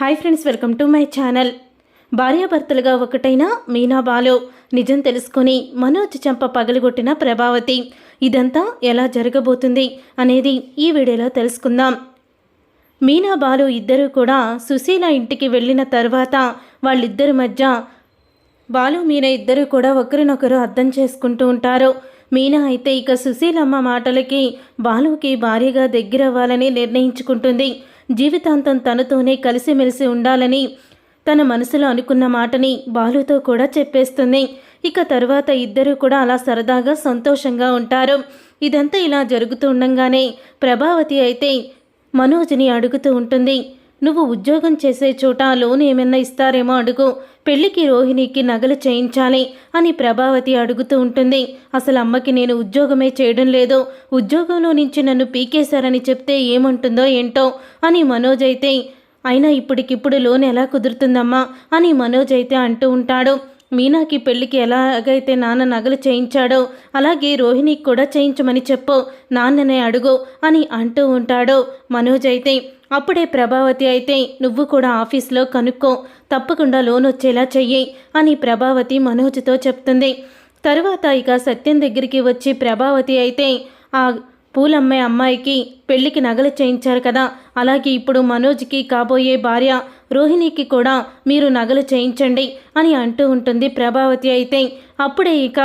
Hi friends welcome to my channel. భార్యాభర్తలుగా ఒకటైన మీనా బాలు నిజం తెలుసుకొని మనోజ్ చంప పగలగొట్టిన ప్రభావతి. ఇదంతా ఎలా జరగబోతుంది అనేది ఈ వీడియోలో తెలుసుకుందాం. మీనా బాలు ఇద్దరూ కూడా సుశీల ఇంటికి వెళ్ళిన తర్వాత వాళ్ళిద్దరి మధ్య బాలు మీన ఇద్దరు కూడా ఒకరినొకరు అర్థం చేసుకుంటూ ఉంటారు. మీనా అయితే ఇక సుశీలమ్మ మాటలకి బాలుకి భార్యగా దగ్గరవ్వాలని నిర్ణయించుకుంటుంది. జీవితాంతం తనతోనే కలిసిమెలిసి ఉండాలని తన మనసులో అనుకున్న మాటని బాలుతో కూడా చెప్పేస్తుంది. ఇక తర్వాత ఇద్దరూ కూడా అలా సరదాగా సంతోషంగా ఉంటారు. ఇదంతా ఇలా జరుగుతూ ఉండంగానే ప్రభావతి అయితే మనోజ్ని అడుగుతూ ఉంటుంది. నువ్వు ఉద్యోగం చేసే చోట లోన్ ఏమైనా ఇస్తారేమో అడుగు. పెళ్ళికి రోహిణికి నగలు చేయించాలి అని ప్రభావతి అడుగుతూ ఉంటుంది. అసలు అమ్మకి నేను ఉద్యోగమే చేయడం లేదు. ఉద్యోగంలో నుంచి నన్ను పీకేశారని చెప్తే ఏమంటుందో ఏంటో అని మనోజ్ అయితే అయినా ఇప్పటికిప్పుడు లోన్ ఎలా కుదురుతుందమ్మా అని మనోజ్ అయితే అంటూ ఉంటాడు. మీనాకి పెళ్ళికి ఎలాగైతే నాన్న నగలు చేయించాడో అలాగే రోహిణికి కూడా చేయించమని చెప్పు నాన్ననే అడుగు అని అంటూ ఉంటాడు. మనోజ్ అయితే అప్పుడే ప్రభావతి అయితే నువ్వు కూడా ఆఫీస్లో కనుక్కో తప్పకుండా లోన్ వచ్చేలా చెయ్యి అని ప్రభావతి మనోజ్తో చెప్తుంది. తరువాత ఇక సత్యం దగ్గరికి వచ్చి ప్రభావతి అయితే ఆ పూలమ్మే అమ్మాయికి పెళ్ళికి నగలు చేయించారు కదా. అలాగే ఇప్పుడు మనోజ్కి కాబోయే భార్య రోహిణికి కూడా మీరు నగలు చేయించండి అని అంటూ ఉంటుంది ప్రభావతి అయితే. అప్పుడే ఇక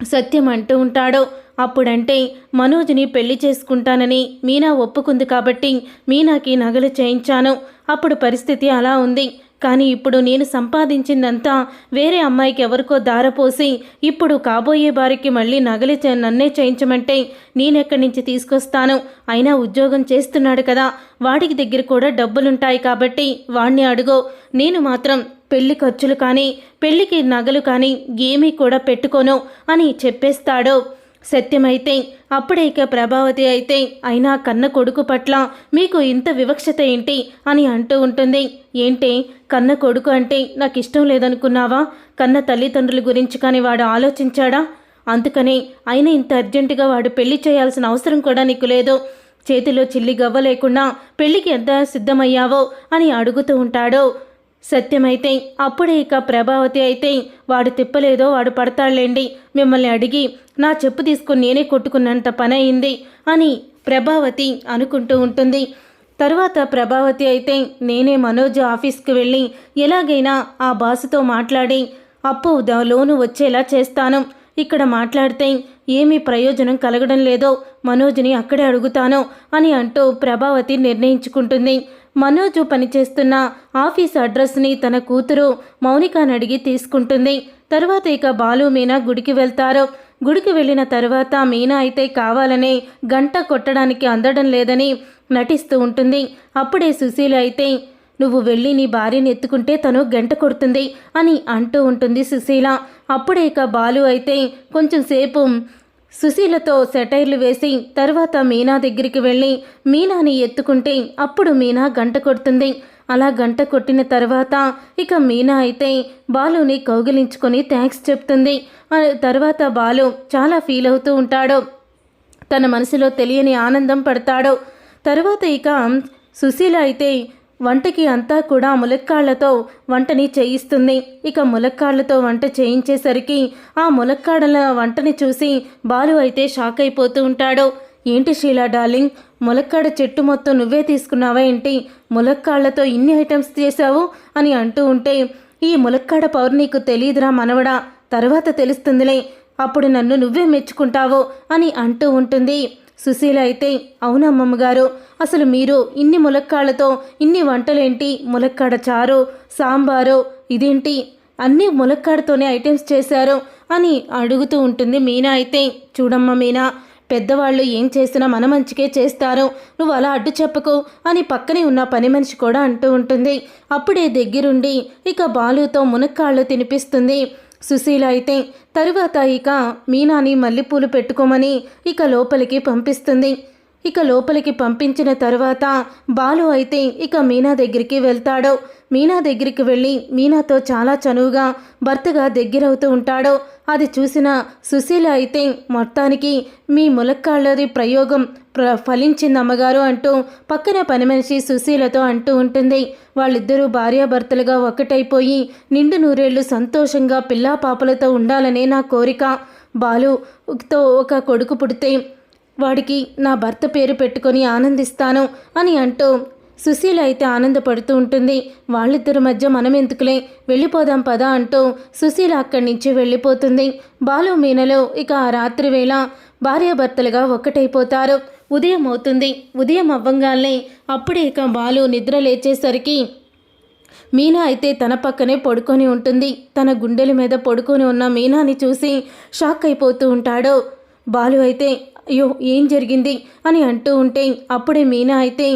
సత్యం అంటూ ఉంటాడు. అప్పుడంటే మనోజ్ని పెళ్ళి చేసుకుంటానని మీనా ఒప్పుకుంది కాబట్టి మీనాకి నగలు చేయించాను. అప్పుడు పరిస్థితి అలా ఉంది. కానీ ఇప్పుడు నేను సంపాదించిందంతా వేరే అమ్మాయికి ఎవరికో దారపోసి ఇప్పుడు కాబోయే వారికి మళ్ళీ నగలి చే- నన్నే చేయించమంటే నేనెక్కడి నుంచి తీసుకొస్తాను? అయినా ఉద్యోగం చేస్తున్నాడు కదా. వాడికి దగ్గర కూడా డబ్బులుంటాయి కాబట్టి వాణ్ణి అడుగో. నేను మాత్రం పెళ్ళి ఖర్చులు కానీ పెళ్ళికి నగలు కానీ ఏమీ కూడా పెట్టుకోను అని చెప్పేస్తాడు. సత్యమైతే అప్పుడే ఇక ప్రభావతి అయితే అయినా కన్న కొడుకు పట్ల మీకు ఇంత వివక్షత ఏంటి అని అంటూ ఉంటుంది. ఏంటి కన్న కొడుకు అంటే నాకు ఇష్టం లేదనుకున్నావా? కన్న తల్లిదండ్రుల గురించి కానీ వాడు ఆలోచించాడా? అందుకనే అయినా ఇంత అర్జెంటుగా వాడు పెళ్ళి చేయాల్సిన అవసరం కూడా నీకు లేదు. చేతిలో చిల్లి గవ్వ లేకుండా పెళ్ళికి ఎంత సిద్ధమయ్యావో అని అడుగుతూ ఉంటాడు. సత్యమైతే అప్పుడే ఇక ప్రభావతి అయితే వాడు తిప్పలేదో వాడు పడతాడులేండి. మిమ్మల్ని అడిగి నా చెప్పు తీసుకుని నేనే కొట్టుకున్నంత పని అయింది అని ప్రభావతి అనుకుంటూ ఉంటుంది. తర్వాత ప్రభావతి అయితే నేనే మనోజ్ ఆఫీస్కి వెళ్ళి ఎలాగైనా ఆ బాసుతో మాట్లాడి అప్పు లోను వచ్చేలా చేస్తాను. ఇక్కడ మాట్లాడితే ఏమీ ప్రయోజనం కలగడం లేదో మనోజ్ని అక్కడే అడుగుతాను అని అంటూ ప్రభావతి నిర్ణయించుకుంటుంది. మనోజు పనిచేస్తున్న ఆఫీస్ అడ్రస్ని తన కూతురు మౌనికాని అడిగి తీసుకుంటుంది. తరువాత ఇక బాలు మీనా గుడికి వెళ్తారు. గుడికి వెళ్ళిన తర్వాత మీనా అయితే కావాలనే గంట కొట్టడానికి అందడం లేదని నటిస్తూ ఉంటుంది. అప్పుడే సుశీల అయితే నువ్వు వెళ్ళి నీ భార్యని ఎత్తుకుంటే తను గంట కొడుతుంది అని అంటూ ఉంటుంది సుశీల. అప్పుడే ఇక బాలు అయితే కొంచెం సేపు సుశీలతో సెటైర్లు వేసి తర్వాత మీనా దగ్గరికి వెళ్ళి మీనాని ఎత్తుకుంటే అప్పుడు మీనా గంట కొడుతుంది. అలా గంట కొట్టిన తర్వాత ఇక మీనా అయితే బాలుని కౌగిలించుకొని థ్యాంక్స్ చెప్తుంది. తర్వాత బాలు చాలా ఫీల్ అవుతూ ఉంటాడు. తన మనసులో తెలియని ఆనందం పడతాడు. తర్వాత ఇక సుశీల అయితే వంటకి అంతా కూడా ములక్కాళ్ళతో వంటని చేయిస్తుంది. ఇక ములక్కాళ్ళతో వంట చేయించేసరికి ఆ ములక్కాడల వంటని చూసి బాలు అయితే షాక్ అయిపోతూ ఉంటాడు. ఏంటి షీలా డార్లింగ్? ములక్కాడ చెట్టు మొత్తం నువ్వే తీసుకున్నావా ఏంటి? ములక్కాళ్ళతో ఇన్ని ఐటమ్స్ చేశావు అని అంటూ ఉంటే ఈ ములక్కాడ పవర్ నీకు తెలియదురా మనవడా తర్వాత తెలుస్తుందిలే. అప్పుడు నన్ను నువ్వే మెచ్చుకుంటావో అని అంటూ ఉంటుంది. సుశీల అయితే అవునమ్మమ్మ గారు అసలు మీరు ఇన్ని ములక్కాళ్ళతో ఇన్ని వంటలేంటి? ములక్కాడ చారు సాంబారు ఇదేంటి? అన్నీ ములక్కాడతోనే ఐటమ్స్ చేశారు అని అడుగుతూ ఉంటుంది మీనా అయితే. చూడమ్మ మీనా పెద్దవాళ్ళు ఏం చేసినా మన మంచికే చేస్తారు. నువ్వు అలా అడ్డు చెప్పకు అని పక్కనే ఉన్న పని మనిషి కూడా అంటూ ఉంటుంది. అప్పుడే దగ్గరుండి ఇక బాలుతో మునక్కాళ్ళు తినిపిస్తుంది. సుశీల అయితే తరువాత ఇక మీనాని మల్లెపూలు పెట్టుకోమని ఇక లోపలికి పంపిస్తుంది. ఇక లోపలికి పంపించిన తర్వాత బాలు అయితే ఇక మీనా దగ్గరికి వెళ్తాడు. మీనా దగ్గరికి వెళ్ళి మీనాతో చాలా చనువుగా భర్తగా దగ్గరవుతూ ఉంటాడు. అది చూసిన సుశీల అయితే మొత్తానికి మీ ములక్కాళ్ళది ప్రయోగం ప్ర ఫలించింది అమ్మగారు అంటూ పక్కన పని మనిషి సుశీలతో అంటూ ఉంటుంది. వాళ్ళిద్దరూ భార్యాభర్తలుగా ఒక్కటైపోయి నిండు నూరేళ్ళు సంతోషంగా పిల్లా పాపలతో ఉండాలనే నా కోరిక. బాలుతో ఒక కొడుకు పుడితే వాడికి నా భర్త పేరు పెట్టుకొని ఆనందిస్తాను అని అంటూ సుశీల అయితే ఆనందపడుతూ ఉంటుంది. వాళ్ళిద్దరి మధ్య మనం ఎందుకులే? వెళ్ళిపోదాం పదా అంటూ సుశీల అక్కడి నుంచి వెళ్ళిపోతుంది. బాలు మీనలో ఇక ఆ రాత్రి వేళ భార్యాభర్తలుగా ఒక్కటైపోతారు. ఉదయం అవుతుంది. ఉదయం అవ్వంగానే అప్పుడే ఇక బాలు నిద్ర లేచేసరికి మీనా అయితే తన పక్కనే పడుకొని ఉంటుంది. తన గుండెల మీద పడుకొని ఉన్న మీనాని చూసి షాక్ అయిపోతూ ఉంటాడు. బాలు అయితే అయ్యో ఏం జరిగింది? అని అంటూ ఉంటే అప్పుడే మీనా అయితే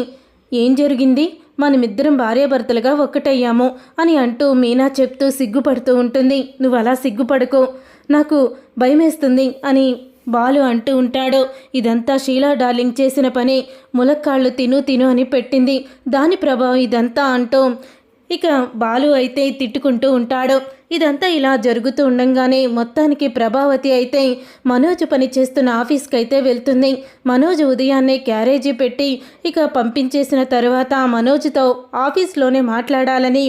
ఏం జరిగింది? మనమిద్దరం భార్యాభర్తలుగా ఒక్కటయ్యాము అని అంటూ మీనా చెప్తూ సిగ్గుపడుతూ ఉంటుంది. నువ్వు అలా సిగ్గుపడకు నాకు భయమేస్తుంది అని బాలు అంటూ ఉంటాడు. ఇదంతా షీలా డార్లింగ్ చేసిన పని. ములక్కాళ్ళు తిను తిను అని పెట్టింది. దాని ప్రభావం ఇదంతా అంటూ ఇక బాలు అయితే తిట్టుకుంటూ ఉంటాడు. ఇదంతా ఇలా జరుగుతూ ఉండంగానే మొత్తానికి ప్రభావతి అయితే మనోజ్ పని చేస్తున్న ఆఫీస్కి అయితే వెళ్తుంది. మనోజ్ ఉదయాన్నే క్యారేజీ పెట్టి ఇక పంపించేసిన తర్వాత మనోజ్తో ఆఫీస్లోనే మాట్లాడాలని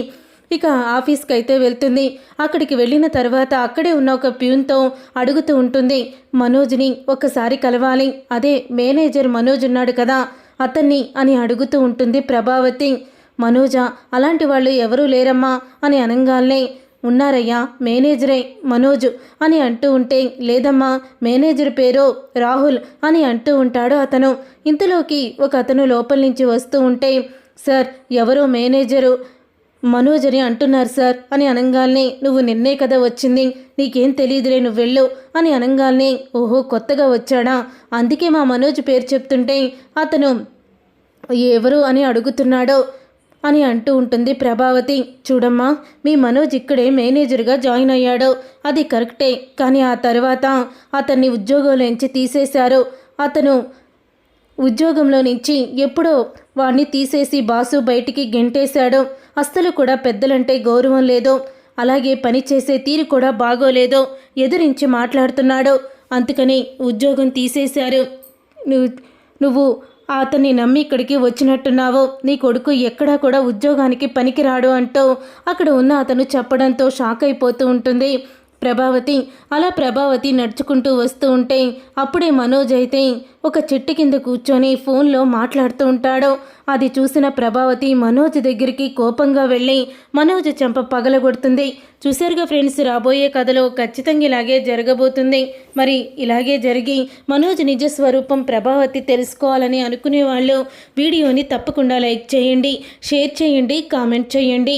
ఇక ఆఫీస్కి అయితే వెళ్తుంది. అక్కడికి వెళ్ళిన తర్వాత అక్కడే ఉన్న ఒక ప్యూన్తో అడుగుతూ ఉంటుంది. మనోజ్ని ఒకసారి కలవాలి. అదే మేనేజర్ మనోజ్ ఉన్నాడు కదా అతన్ని అని అడుగుతూ ఉంటుంది ప్రభావతి. మనోజ అలాంటి వాళ్ళు ఎవరూ లేరమ్మా అని అనగానే ఉన్నారయ్యా మేనేజరే మనోజ్ అని అంటూ ఉంటే లేదమ్మా మేనేజర్ పేరు రాహుల్ అని అంటూ ఉంటాడు అతను. ఇంతలోకి ఒక అతను లోపల నుంచి వస్తూ ఉంటే సార్ ఎవరో మేనేజరు మనోజ్ అని అంటున్నారు సార్ అని అనగానే నువ్వు నిన్నే కదా వచ్చింది నీకేం తెలియదులే నువ్వు వెళ్ళు అని అనగానే ఓహో కొత్తగా వచ్చాడా? అందుకే మా మనోజ్ పేరు చెప్తుంటే అతను ఎవరు అని అడుగుతున్నాడో అని అంటూ ఉంటుంది ప్రభావతి. చూడమ్మా మీ మనోజ్ ఇక్కడే మేనేజర్గా జాయిన్ అయ్యాడు. అది కరెక్టే కానీ ఆ తర్వాత అతన్ని ఉద్యోగంలోంచి తీసేశారు. అతను ఉద్యోగంలో నుంచి ఎప్పుడో వాడిని తీసేసి బాసు బయటికి గెంటేశాడు. అస్సలు కూడా పెద్దలంటే గౌరవం లేదు. అలాగే పని చేసే తీరు కూడా బాగోలేదు. ఎదురించి మాట్లాడుతున్నాడు. అందుకని ఉద్యోగం తీసేశారు. నువ్వు నువ్వు అతన్ని నమ్మి ఇక్కడికి వచ్చినట్టున్నావు. నీ కొడుకు ఎక్కడా కూడా ఉద్యోగానికి పనికిరాడు అంటూ అక్కడ ఉన్న అతను చెప్పడంతో షాక్ అయిపోతూ ఉంటుంది. ప్రభావతి. అలా ప్రభావతి నడుచుకుంటూ వస్తూ ఉంటే అప్పుడే మనోజ్ అయితే ఒక చెట్టు కింద కూర్చొని ఫోన్లో మాట్లాడుతూ ఉంటాడు. అది చూసిన ప్రభావతి మనోజ్ దగ్గరికి కోపంగా వెళ్ళి మనోజ్ చెంప పగలగొడుతుంది. చూసారుగా ఫ్రెండ్స్ రాబోయే కథలో ఖచ్చితంగా ఇలాగే జరగబోతుంది. మరి ఇలాగే జరిగి మనోజ్ నిజ స్వరూపం ప్రభావతి తెలుసుకోవాలని అనుకునే వాళ్ళు వీడియోని తప్పకుండా లైక్ చేయండి షేర్ చేయండి కామెంట్ చేయండి.